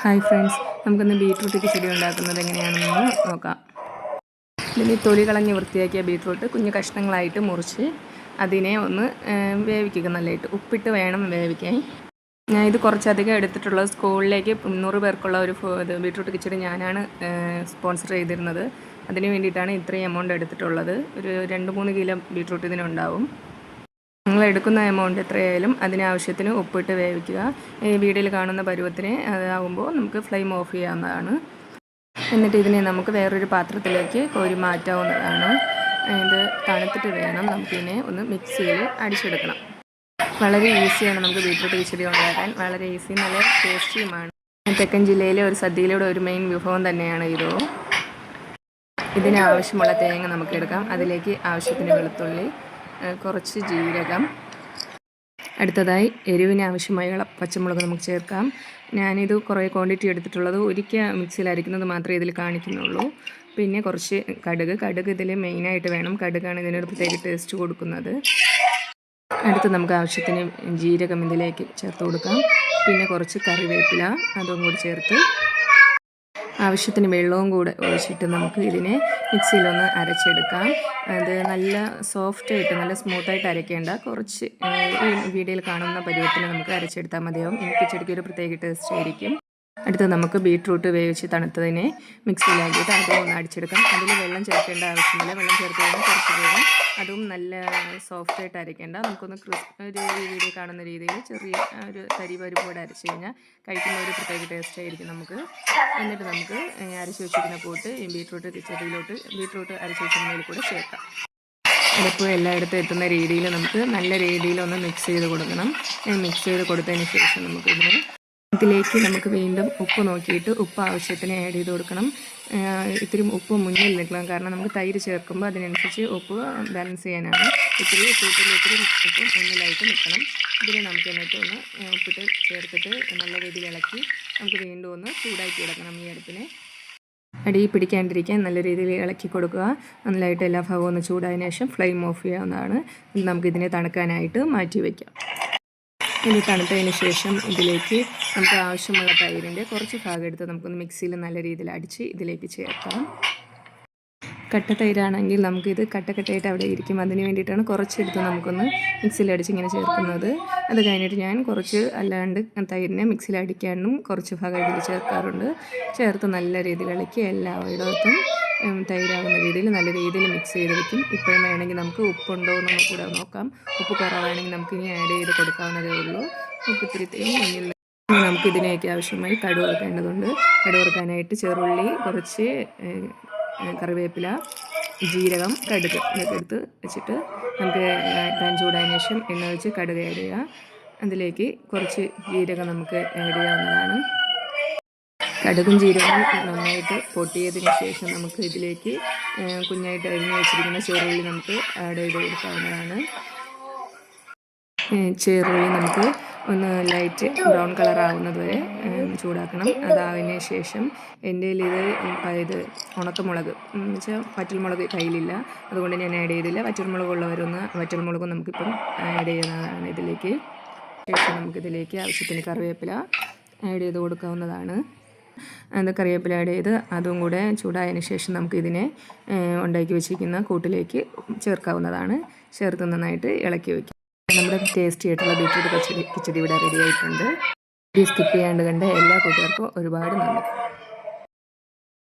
Hi friends നമുക്കിന്ന് beetroot kichadi ഉണ്ടാക്കുന്നത് എങ്ങനെയാണെന്ന് നോക്കാം. ഇതിന് തൊലി കളഞ്ഞ് വൃത്തിയാക്കിയ ബീട്രൂട്ട് കുഞ്ഞു കഷ്ണങ്ങളായിട്ട് മുറിച്ച് അതിനെ ഒന്ന് വേവിക്കുക നല്ലതായിട്ട്. ഉപ്പിട്ട് വേണം വേവിക്കാൻ. ഞാൻ ഇത് കുറച്ചധികം എടുത്തിട്ടുള്ളത് സ്കൂളിലേക്ക് മുന്നൂറ് പേർക്കുള്ള ഒരു ഇത് ബീട്രൂട്ട് കിച്ചടി ഞാനാണ് സ്പോൺസർ ചെയ്തിരുന്നത്. അതിന് വേണ്ടിയിട്ടാണ് ഇത്രയും എമൗണ്ട് എടുത്തിട്ടുള്ളത്. ഒരു രണ്ട് മൂന്ന് കിലോ ബീട്രൂട്ട് ഇതിനുണ്ടാവും. നിങ്ങൾ എടുക്കുന്ന എമൗണ്ട് എത്രയായാലും അതിനാവശ്യത്തിന് ഉപ്പിട്ട് വേവിക്കുക. ഈ വീഡിയോയിൽ കാണുന്ന പരുവത്തിന് അതാവുമ്പോൾ നമുക്ക് ഫ്ലെയിം ഓഫ് ചെയ്യാവുന്നതാണ്. എന്നിട്ട് ഇതിനെ നമുക്ക് വേറൊരു പാത്രത്തിലേക്ക് കോരി മാറ്റാവുന്നതാണ്. ഇത് തണുത്തിട്ട് വേണം നമുക്കിതിനെ ഒന്ന് മിക്സിയിൽ അടിച്ചെടുക്കണം. വളരെ ഈസിയാണ് നമുക്ക് ബീട്രൂട്ട് കിച്ചടി ഉണ്ടാക്കാൻ. വളരെ ഈസി നല്ല ടേസ്റ്റിയുമാണ് തെക്കൻ ജില്ലയിലെ ഒരു സദ്യയിലൂടെ ഒരു മെയിൻ വിഭവം തന്നെയാണ് ഇതോ. ഇതിന് ആവശ്യമുള്ള തേങ്ങ നമുക്ക് എടുക്കാം. അതിലേക്ക് ആവശ്യത്തിന് വെളുത്തുള്ളി കുറച്ച് ജീരകം. അടുത്തതായി എരിവിന് ആവശ്യമായ പച്ചമുളക് നമുക്ക് ചേർക്കാം. ഞാനിത് കുറേ ക്വാണ്ടിറ്റി എടുത്തിട്ടുള്ളത് ഒരിക്കൽ മിക്സിയിൽ അരയ്ക്കുന്നത് മാത്രമേ ഇതിൽ കാണിക്കുന്നുള്ളൂ. പിന്നെ കുറച്ച് കടുക്. കടുക് ഇതിൽ മെയിനായിട്ട് വേണം. കടുകാണ് ഇതിനൊരു പ്രത്യേക ടേസ്റ്റ് കൊടുക്കുന്നത്. അടുത്ത് നമുക്ക് ആവശ്യത്തിന് ജീരകം ഇതിലേക്ക് ചേർത്ത് കൊടുക്കാം. പിന്നെ കുറച്ച് കറിവേപ്പില അതും കൂടി ചേർത്ത് ആവശ്യത്തിന് വെള്ളവും കൂടെ ഒഴിച്ചിട്ട് നമുക്ക് ഇതിനെ മിക്സിയിലൊന്ന് അരച്ചെടുക്കാം. അത് നല്ല സോഫ്റ്റായിട്ട് നല്ല സ്മൂത്തായിട്ട് അരയ്ക്കേണ്ട. കുറച്ച് വീഡിയോയിൽ കാണുന്ന പരുവത്തിന് നമുക്ക് അരച്ചെടുത്താൽ മതിയാവും. എനിക്ക് ചെടിക്ക് ഒരു പ്രത്യേക ടേസ്റ്റ് ആയിരിക്കും. അടുത്ത് നമുക്ക് ബീട്രൂട്ട് വേവിച്ച് തണുത്തതിനെ മിക്സിയിലാക്കിയിട്ട് അതും ഒന്ന് അടിച്ചെടുക്കാം. അതിൽ വെള്ളം ചേർക്കേണ്ട ആവശ്യമില്ല. വെള്ളം ചേർത്ത് കഴിഞ്ഞാൽ കുറച്ച് വേഗം അതും നല്ല സോഫ്റ്റ് ആയിട്ട് അരയ്ക്കേണ്ട. നമുക്കൊന്ന് ക്രിസ്പ് ഒരു രീതിയിൽ കാണുന്ന രീതിയിൽ ചെറിയ ഒരു തരി പരിപ്പോടെ അരച്ച് കഴിഞ്ഞാൽ കഴിക്കുന്ന ഒരു പ്രത്യേക ടേസ്റ്റ് ആയിരിക്കും നമുക്ക്. എന്നിട്ട് നമുക്ക് അരച്ച് വെച്ചിരിക്കുന്ന കൂട്ട് ബീട്രൂട്ട് ചെടിയിലോട്ട് ബീട്രൂട്ട് അരച്ച് വെച്ചിരുന്നതിൽ കൂടെ ചേർക്കാം. അതിപ്പോൾ എല്ലായിടത്തും എത്തുന്ന രീതിയിൽ നമുക്ക് നല്ല രീതിയിൽ ഒന്ന് മിക്സ് ചെയ്ത് കൊടുക്കണം. മിക്സ് ചെയ്ത് കൊടുത്തതിന് ശേഷം നമുക്ക് ഇതിന് ഇതിലേക്ക് നമുക്ക് വീണ്ടും ഉപ്പ് നോക്കിയിട്ട് ഉപ്പ് ആവശ്യത്തിന് ആഡ് ചെയ്ത് കൊടുക്കണം. ഇത്തിരി ഉപ്പ് മുന്നിൽ നിൽക്കണം. കാരണം നമുക്ക് തൈര് ചേർക്കുമ്പോൾ അതിനനുസരിച്ച് ഉപ്പ് ബാലൻസ് ചെയ്യാനാണ്. ഇത്തിരി കൂട്ടിൽ ഇത്തിരി ഉപ്പ് മുന്നിലായിട്ട് നിൽക്കണം. ഇതിന് നമുക്ക് എന്നിട്ട് ഒന്ന് ഉപ്പിട്ട് ചേർത്തിട്ട് നല്ല രീതിയിൽ ഇളക്കി നമുക്ക് വീണ്ടും ഒന്ന് ചൂടാക്കി എടുക്കണം ഈ അടുപ്പിനെ. അടി പിടിക്കാണ്ടിരിക്കാൻ നല്ല രീതിയിൽ ഇളക്കി കൊടുക്കുക. നല്ലതായിട്ട് എല്ലാ ഭാഗവും ഒന്ന് ചൂടായതിനു ശേഷം ഫ്ലെയിം ഓഫ് ചെയ്യാവുന്നതാണ്. നമുക്കിതിനെ തണുക്കാനായിട്ട് മാറ്റി വയ്ക്കാം ഇനി തണുത്തതിന് ശേഷം ഇതിലേക്ക് നമുക്ക് ആവശ്യമുള്ള തൈരിന്റെ കുറച്ച് ഭാഗം എടുത്ത് നമുക്കൊന്ന് മിക്സിയിൽ നല്ല രീതിയിൽ അടിച്ച് ഇതിലേക്ക് ചേർക്കാം. കട്ട തൈരാണെങ്കിൽ നമുക്കിത് കട്ടക്കട്ടയായിട്ട് അവിടെ ഇരിക്കും. അതിന് വേണ്ടിയിട്ടാണ് കുറച്ചെടുത്ത് നമുക്കൊന്ന് മിക്സിയിൽ അടിച്ച് ഇങ്ങനെ ചേർക്കുന്നത്. അത് കഴിഞ്ഞിട്ട് ഞാൻ കുറച്ച് അല്ലാണ്ട് തൈരിനെ മിക്സിയിൽ അടിക്കാനും കുറച്ച് ഭാഗം ഇതിൽ ചേർക്കാറുണ്ട്. ചേർത്ത് നല്ല രീതിയിൽ ഇളക്കി എല്ലായിടത്തും തൈരാകുന്ന രീതിയിൽ നല്ല രീതിയിൽ മിക്സ് ചെയ്ത് വെക്കും. ഇപ്പോഴും വേണമെങ്കിൽ നമുക്ക് ഉപ്പുണ്ടോ എന്ന് കൂടെ നോക്കാം. ഉപ്പ് കുറവാണെങ്കിൽ നമുക്ക് ഇനി ആഡ് ചെയ്ത് കൊടുക്കാവുന്നതേ ഉള്ളൂ. ഉപ്പ് ഇത്തിരി മുന്നിൽ നമുക്ക് ഇതിനെയൊക്കെ ആവശ്യമായി കടു കൊടുക്കേണ്ടതുണ്ട് കടു കൊടുക്കാനായിട്ട് ചെറുള്ളി കുറച്ച് കറിവേപ്പില ജീരകം കടുക് ഇതൊക്കെ എടുത്ത് വെച്ചിട്ട് നമുക്ക് പാൻ ചൂടായതിനു ശേഷം എണ്ണ വെച്ച് കടുക് ആഡ് ചെയ്യുക. അതിലേക്ക് കുറച്ച് ജീരകം നമുക്ക് ആഡ് ചെയ്യാവുന്നതാണ്. കടുകും ജീരകവും നന്നായിട്ട് പൊട്ടിയതിന് ശേഷം നമുക്ക് ഇതിലേക്ക് കുഞ്ഞായിട്ട് അരിഞ്ഞു വെച്ചിരിക്കുന്ന ചെറുള്ളി നമുക്ക് ആഡ് ചെയ്ത് കൊടുക്കാവുന്നതാണ്. ചെറുള്ളി നമുക്ക് ഒന്ന് ലൈറ്റ് ബ്രൗൺ കളർ ആവുന്നത് വരെ ചൂടാക്കണം. അതാവിന് ശേഷം എന്റെ ഇത് ഇത് ഉണക്കമുളക് വെച്ചാൽ വറ്റൽമുളക് കയ്യിലില്ല. അതുകൊണ്ട് ഞാൻ ആഡ് ചെയ്തില്ല. വറ്റൽമുളക് ഉള്ളവരൊന്ന് വറ്റൽമുളകും നമുക്കിപ്പം ആഡ് ചെയ്യുന്നതാണ് ഇതിലേക്ക്. ശേഷം നമുക്കിതിലേക്ക് ആവശ്യത്തിന് കറിവേപ്പില ആഡ് ചെയ്ത് കൊടുക്കാവുന്നതാണ്. അത് കറിവേപ്പില ആഡ് ചെയ്ത് അതും കൂടെ ചൂടായതിന് ശേഷം നമുക്ക് ഇതിനെ ഉണ്ടാക്കി വെച്ചിരിക്കുന്ന കൂട്ടിലേക്ക് ചേർക്കാവുന്നതാണ്. ചേർത്ത് നന്നായിട്ട് ഇളക്കി വയ്ക്കും നമ്മുടെ ടേസ്റ്റി ആയിട്ടുള്ള ബീറ്റ്റൂട്ട് പച്ചടി കിച്ചടി ഇവിടെ റെഡി ആയിട്ടുണ്ട്. സ്കിപ്പ് ചെയ്യാണ്ട് കണ്ട് എല്ലാ കൂട്ടുകാർക്കും ഒരുപാട് നന്ദി.